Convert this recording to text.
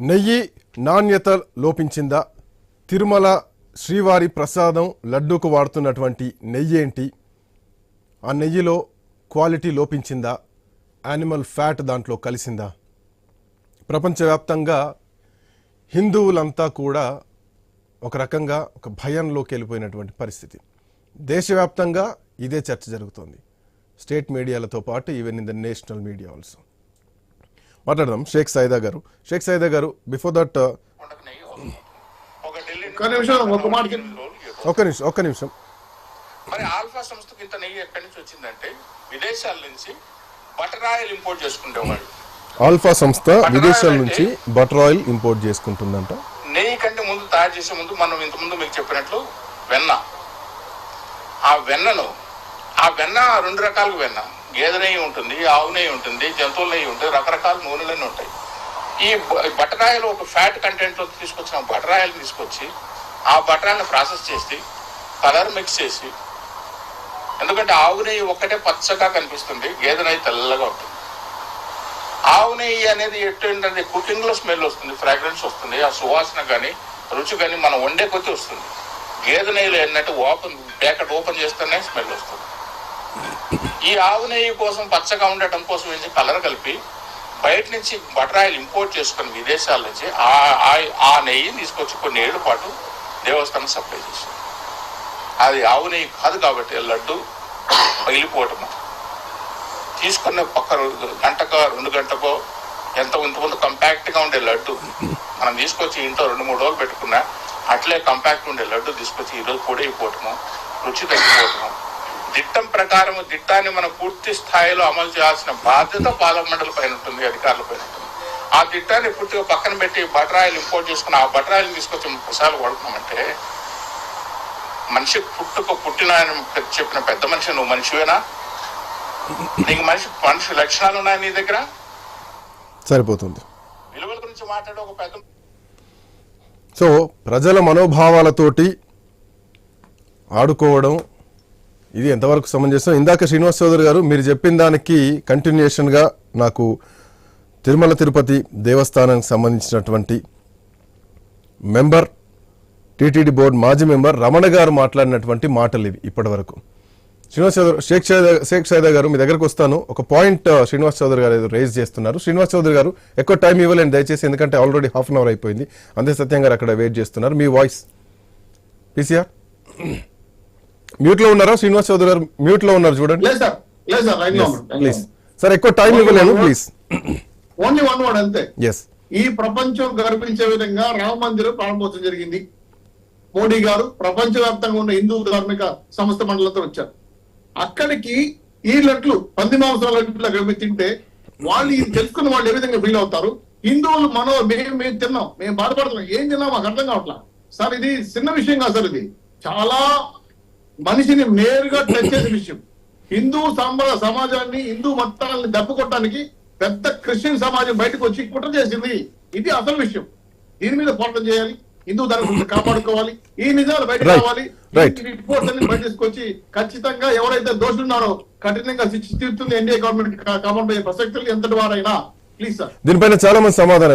నెయ్యి నాణ్యత లోపించిందా? తిరుమల శ్రీవారి ప్రసాదం లడ్డూకు వాడుతున్నటువంటి నెయ్యి ఏంటి? ఆ నెయ్యిలో క్వాలిటీ లోపించిందా? యానిమల్ ఫ్యాట్ దాంట్లో కలిసిందా? ప్రపంచవ్యాప్తంగా హిందువులంతా కూడా ఒక రకంగా ఒక భయంలోకి వెళ్ళిపోయినటువంటి పరిస్థితి. దేశవ్యాప్తంగా ఇదే చర్చ జరుగుతోంది. స్టేట్ మీడియాలతో పాటు even in the national media also. మాట్లాడదాం. షేక్ సైదా గారు. షేక్ సైదా గారు బిఫోర్ దట్ ఒక ఢిల్లీ ఒక్క నిమిషం, ఒక మాట. ఒక్క నిమిషం ఒక్క నిమిషం. మరి ఆల్ఫా సంస్థకి ఇంత నెయ్యి ఎక్కడి నుంచి వచ్చిందంటే విదేశాల నుంచి బటర్ ఆయిల్ ఇంపోర్ట్ చేసుకునేవాళ్ళు ఆల్ఫా సంస్థ విదేశాల నుంచి బటర్ ఆయిల్ ఇంపోర్ట్ చేసుకుంటుందంట. నెయ్యి కంటే ముందు తయారు చేసే ముందు మనం ఇంత ముందు మీకు చెప్పినట్లు వెన్న. ఆ వెన్నను ఆ వెన్న రెండు రకాల వెన్న. గేదె నెయ్యి ఉంటుంది ఆవు నెయ్యి ఉంటుంది జంతువుల నెయ్యి ఉంటుంది రకరకాల నూనెలన్నీ ఉంటాయి. ఈ బ- ఒక ఫ్యాట్ కంటెంట్ తీసుకొచ్చిన బటర్ తీసుకొచ్చి ఆ బటర్ ప్రాసెస్ చేసి కలర్ మిక్స్ చేసి ఎందుకంటే ఆవు నెయ్యి ఒక్కటే పచ్చగా కనిపిస్తుంది గేదె నెయ్యి తెల్లగా ఉంటుంది. ఆవు నెయ్యి అనేది ఎటు ఏంటంటే కుకింగ్లో స్మెల్ వస్తుంది ఫ్రాగ్రెన్స్ వస్తుంది ఆ సువాసన కానీ రుచి కానీ మనం వండే కొద్దీ వస్తుంది. గేదె నెయ్యిలో ఏంటంటే ఓపెన్ బ్యాకెట్ ఓపెన్ చేస్తేనే స్మెల్ వస్తుంది. ఈ ఆవు నెయ్యి కోసం పచ్చగా ఉండటం కోసం ఏంటి? కలర్ కలిపి బయట నుంచి బటర్ ఆయిల్ ఇంపోర్ట్ చేసుకుని విదేశాల నుంచి ఆ ఆ- నెయ్యిని తీసుకొచ్చి కొన్ని ఏళ్ళ పాటు దేవస్థానం సప్లై చేశారు అది ఆవు నెయ్యి కాదు కాబట్టి లడ్డు పగిలిపోవటము తీసుకున్న పక్క గంటకో రెండు గంటకో ఎంత ఇంతకుముందు కంపాక్ట్గా ఉండే లడ్డు మనం తీసుకొచ్చి ఇంట్లో రెండు మూడు రోజులు పెట్టుకున్నా అట్లే కంపాక్ట్ ఉండే లడ్డు తీసుకొచ్చి ఈరోజు పొడైపోవటము రుచి తగ్గిపోవటము దిట్టం ప్రకారం దిట్టాన్ని మనం పూర్తి స్థాయిలో అమలు చేయాల్సిన బాధ్యత పాలక మండలి పైన ఉంటుంది అధికారుల పైన ఉంటుంది. ఆ దిట్టాన్ని పూర్తిగా పక్కన పెట్టి బటర్ ఆయిల్ ఇంపోర్ట్ చేసుకుని ఆ బటర్ ఆయిల్ తీసుకొచ్చి ముప్పై సార్లు వాడుకున్నామంటే మనిషి పుట్టుక పుట్టిన చెప్పిన పెద్ద మనిషి నువ్వు మనిషివేనా? నీకు మనిషి మనిషి లక్షణాలు ఉన్నాయి నీ దగ్గర? సరిపోతుంది. విలువల గురించి మాట్లాడే ఒక పెద్ద సో ప్రజల మనోభావాలతోటి ఆడుకోవడం ఇది ఎంతవరకు సమంజసం ఇందాక శ్రీనివాస్ చౌదరి గారు మీరు చెప్పిన దానికి కంటిన్యూషన్గా నాకు తిరుమల తిరుపతి దేవస్థానానికి సంబంధించినటువంటి మెంబర్ టీటీడీ బోర్డు మాజీ మెంబర్ రమణ గారు మాట్లాడినటువంటి మాటలు ఇవి ఇప్పటి వరకు. శ్రీనివాస్ చౌదరి షేక్ షేక్ సైదా గారు మీ దగ్గరకు వస్తాను. ఒక పాయింట్ శ్రీనివాస శ్రీనివాస్ చౌదరి గారు ఏదో రేజ్ చేస్తున్నారు. శ్రీనివాస్ చౌదరి గారు ఎక్కువ టైం ఇవ్వలేండి దయచేసి ఎందుకంటే ఆల్రెడీ హాఫ్ అన్ అవర్ అయిపోయింది. అంతే సత్యం గారు అక్కడ వెయిట్ చేస్తున్నారు. మీ వాయిస్ పీసీఆర్ మ్యూట్లో ఉన్నారా? శ్రీనివాస్ చౌదరి గారు మ్యూట్లో ఉన్నారు చూడండి. ప్లీజ్ సార్ ఎక్కువ టైం ఇవ్వలేను ప్లీజ్ ఓన్లీ వన్ వర్డ్ అంతే. ఎస్ ఈ ప్రపంచం గర్వించే విధంగా రామ మందిరం ప్రారంభోత్సవం జరిగింది. మోడీ గారు ప్రపంచవ్యాప్తంగా ఉన్న హిందూ ధార్మిక సంస్థ మండలంతో వచ్చారు. అక్కడికి ఈ లడ్లు పంది మాంసం లడ్లు అక్కడ తింటే వాళ్ళు ఇది తెలుసుకున్న వాళ్ళు ఏ విధంగా ఫీల్ అవుతారు? హిందువులు మనో మేము మేము తిన్నాం. మేము బాధపడుతున్నాం. ఏం తిన్నాం? మాకు అర్థం కావట్లా. సార్ ఇది చిన్న విషయం కాదు సార్ ఇది. చాలా మనిషిని నేరుగా టచ్ చేసే విషయం. హిందూ సంబ సమాజాన్ని హిందూ మతాలని దెబ్బకొట్టడానికి పెద్ద క్రిస్టియన్ సమాజం బయటకు వచ్చి కుట్ర చేసింది. ఇది అసలు విషయం. దీని మీద పోరాటం చేయాలి. హిందూ ధర్మం కాపాడుకోవాలి. ఈ నిజాలు బయట. రావాలి. రిపోర్ట్స్ అన్ని బయట తీసుకొచ్చి ఖచ్చితంగా ఎవరైతే దోషులున్నారో కఠినంగా శిక్ష తీరుతుంది ఎన్డీఏ గవర్నమెంట్ కాపాడే ప్రసక్తులు ఎంతటి వారైనా. ప్లీజ్ సార్ దీనిపైన చాలా మంది సమాధానం